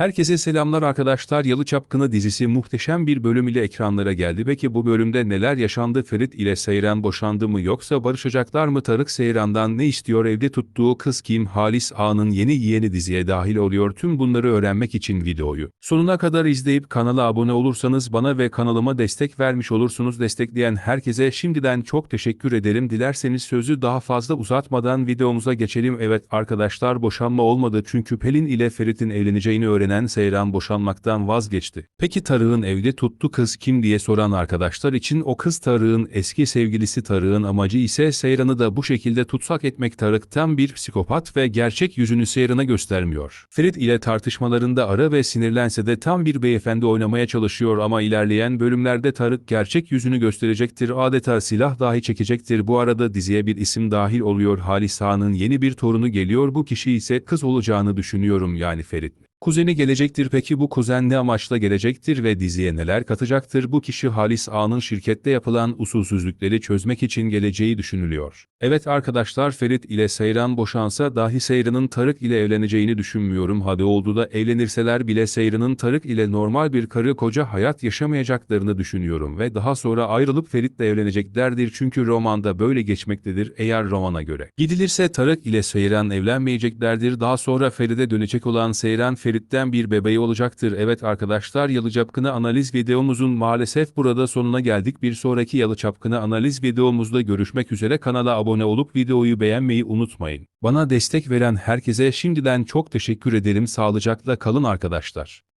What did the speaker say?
Herkese selamlar arkadaşlar. Yalı Çapkını dizisi muhteşem bir bölüm ile ekranlara geldi. Peki bu bölümde neler yaşandı? Ferit ile Seyran boşandı mı yoksa barışacaklar mı? Tarık Seyran'dan ne istiyor? Evde tuttuğu kız kim? Halis Ağa'nın yeni yeğeni diziye dahil oluyor. Tüm bunları öğrenmek için videoyu sonuna kadar izleyip kanala abone olursanız bana ve kanalıma destek vermiş olursunuz. Destekleyen herkese şimdiden çok teşekkür ederim. Dilerseniz sözü daha fazla uzatmadan videomuza geçelim. Evet arkadaşlar boşanma olmadı çünkü Pelin ile Ferit'in evleneceğini öğrenen Seyran boşanmaktan vazgeçti. Peki Tarık'ın evde tuttu kız kim diye soran arkadaşlar için o kız Tarık'ın eski sevgilisi Tarık'ın amacı ise Seyran'ı da bu şekilde tutsak etmek Tarık tam bir psikopat ve gerçek yüzünü Seyran'a göstermiyor. Ferit ile tartışmalarında ara ve sinirlense de tam bir beyefendi oynamaya çalışıyor ama ilerleyen bölümlerde Tarık gerçek yüzünü gösterecektir adeta silah dahi çekecektir. Bu arada diziye bir isim dahil oluyor Halis Ağa'nın yeni bir torunu geliyor bu kişi ise kız olacağını düşünüyorum yani Ferit. Kuzeni gelecektir peki bu kuzen ne amaçla gelecektir ve diziye neler katacaktır? Bu kişi Halis Ağa'nın şirkette yapılan usulsüzlükleri çözmek için geleceği düşünülüyor. Evet arkadaşlar Ferit ile Seyran boşansa dahi Seyran'ın Tarık ile evleneceğini düşünmüyorum. Hadi oldu da evlenirseler bile Seyran'ın Tarık ile normal bir karı koca hayat yaşamayacaklarını düşünüyorum ve daha sonra ayrılıp Ferit'le evleneceklerdir çünkü romanda böyle geçmektedir eğer romana göre. Gidilirse Tarık ile Seyran evlenmeyeceklerdir daha sonra Ferit'e dönecek olan Seyran Ferit'ten bir bebeği olacaktır. Evet arkadaşlar Yalı Çapkını analiz videomuzun maalesef burada sonuna geldik. Bir sonraki Yalı Çapkını analiz videomuzda görüşmek üzere kanala abone olup videoyu beğenmeyi unutmayın. Bana destek veren herkese şimdiden çok teşekkür ederim. Sağlıcakla kalın arkadaşlar.